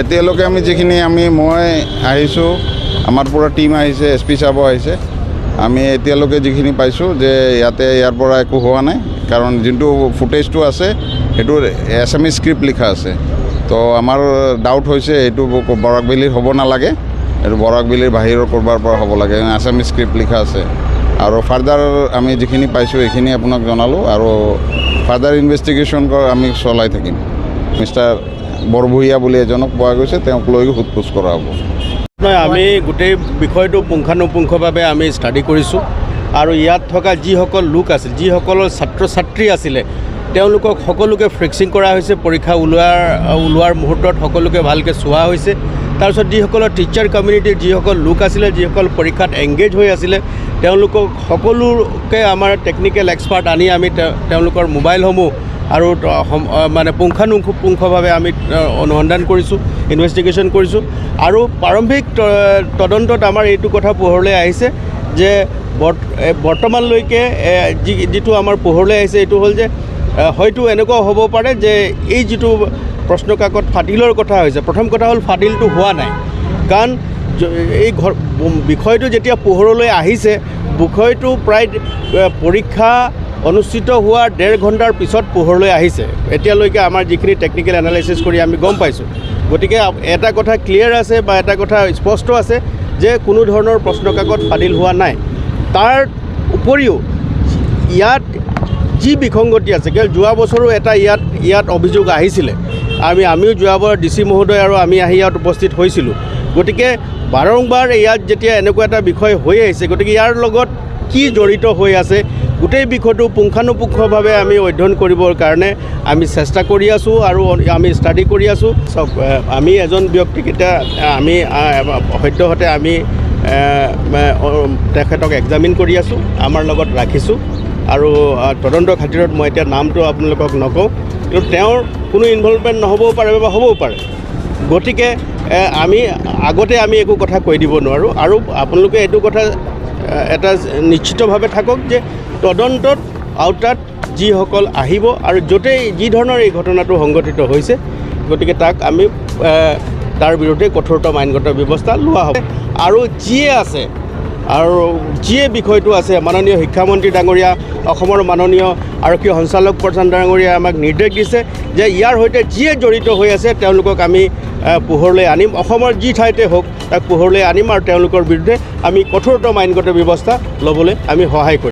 এতিয়ালৈকে আমি যিখিনি আমি মই আহিছোঁ আমাৰ পৰা টীম আহিছে এছ পি চাব আহিছে। আমি এতিয়ালৈকে যিখিনি পাইছোঁ যে ইয়াতে ইয়াৰ পৰা একো হোৱা নাই কাৰণ যোনটো ফুটেজটো আছে সেইটো এছামিজ স্ক্ৰিপ্ট লিখা আছে। তো আমাৰ ডাউট হৈছে এইটো বৰাকবেলিৰ হ'ব নালাগে। এইটো বৰাকবেলিৰ বাহিৰৰ ক'ৰবাৰ পৰা হ'ব লাগে। আছামিজ স্ক্ৰিপ্ট লিখা আছে। আৰু ফাৰ্দাৰ আমি যিখিনি পাইছোঁ সেইখিনি আপোনাক জনালোঁ আৰু ফাৰ্দাৰ ইনভেষ্টিগেশ্যন আমি চলাই থাকিম। মিষ্টাৰ বৰভূঞা বুলি এজনক পোৱা গৈছে, তেওঁক লৈ সোধ পোছ কৰা হ'ব। নহয়, আমি গোটেই বিষয়টো পুংখানুপুংখভাৱে আমি ষ্টাডি কৰিছোঁ। আৰু ইয়াত থকা যিসকল লোক আছিল, যিসকলৰ ছাত্ৰ ছাত্ৰী আছিলে, তেওঁলোকক সকলোকে ফ্ৰেক্সিং কৰা হৈছে, পৰীক্ষা ওলোৱাৰ ওলোৱাৰ মুহূৰ্তত সকলোকে ভালকৈ চোৱা হৈছে। তাৰপিছত যিসকলৰ টিচাৰ কমিউনিটিৰ যিসকল লোক আছিলে, যিসকল পৰীক্ষাত এংগেজ হৈ আছিলে, তেওঁলোকক সকলোকে আমাৰ টেকনিকেল এক্সপাৰ্ট আনি আমি তেওঁ- তেওঁলোকৰ মোবাইলসমূহ আৰু মানে পুংখানুপুংখভাৱে আমি অনুসন্ধান কৰিছোঁ ইনভেষ্টিগেশ্যন কৰিছোঁ। আৰু প্ৰাৰম্ভিক তদন্তত আমাৰ এইটো কথা পোহৰলৈ আহিছে যে বৰ্তমানলৈকে যি, যিটো আমাৰ পোহৰলৈ আহিছে, এইটো হ'ল যে হয়তো এনেকুৱাও হ'ব পাৰে যে এই যিটো প্ৰশ্ন কাকত কথা হৈছে। প্ৰথম কথা হ'ল ফাটিলটো হোৱা নাই। কাৰণ এই বিষয়টো যেতিয়া পোহৰলৈ আহিছে, বিষয়টো প্ৰায় পৰীক্ষা অনুষ্ঠিত হোৱাৰ ডেৰ ঘণ্টাৰ পিছত পোহৰলৈ আহিছে। এতিয়ালৈকে আমাৰ যিখিনি টেকনিকেল এনালাইচিছ কৰি আমি গম পাইছোঁ। গতিকে এটা কথা ক্লিয়াৰ আছে বা এটা কথা স্পষ্ট আছে যে কোনো ধৰণৰ প্ৰশ্ন কাকত ফাদিল হোৱা নাই। তাৰ উপৰিও, ইয়াত যি বিসংগতি আছে কিয় যোৱা বছৰো এটা ইয়াত ইয়াত অভিযোগ আহিছিলে। আমি, আমিও যোৱাবাৰ ডি মহোদয় আৰু আমি আহি ইয়াত উপস্থিত হৈছিলোঁ। গতিকে বাৰম্বাৰ ইয়াত যেতিয়া এনেকুৱা এটা বিষয় হৈ আহিছে, গতিকে ইয়াৰ লগত কি জড়িত হৈ আছে, গোটেই বিষয়টো পুংখানুপুংখভাৱে আমি অধ্যয়ন কৰিবৰ কাৰণে আমি চেষ্টা কৰি আছোঁ আৰু আমি ষ্টাডি কৰি আছোঁ। চাওক আমি এজন ব্যক্তিক এতিয়া আমি সদ্যহতে আমি তেখেতক এক্সামিন কৰি আছোঁ, আমাৰ লগত ৰাখিছোঁ। আৰু তদন্ত খাতিৰত মই এতিয়া নামটো আপোনালোকক নকওঁ। কিন্তু তেওঁৰ কোনো ইনভলভমেণ্ট নহ'বও পাৰে বা হ'বও পাৰে। গতিকে আমি, আগতে আমি একো কথা কৈ দিব নোৱাৰোঁ। আৰু আপোনালোকে এইটো কথা এটা নিশ্চিতভাৱে থাকক যে তদন্তত আওতাত যিসকল আহিব আৰু য'তেই যি ধৰণৰ এই ঘটনাটো সংঘটিত হৈছে, গতিকে তাক আমি তাৰ বিৰুদ্ধে কঠোৰতম আইনগত ব্যৱস্থা লোৱা হ'ব। আৰু যিয়ে আছে আৰু যিয়ে বিষয়টো আছে, মাননীয় শিক্ষামন্ত্ৰী ডাঙৰীয়া, অসমৰ মাননীয় আৰক্ষী সঞ্চালক প্ৰধান ডাঙৰীয়াই আমাক নিৰ্দেশ দিছে যে ইয়াৰ সৈতে যিয়ে জড়িত হৈ আছে, তেওঁলোকক আমি পোহৰলৈ আনিম। অসমৰ যি ঠাইতে হওক, তাক পোহৰলৈ আনিম আৰু তেওঁলোকৰ বিৰুদ্ধে আমি কঠোৰতম আইনগত ব্যৱস্থা ল'বলৈ আমি সহায় কৰিম।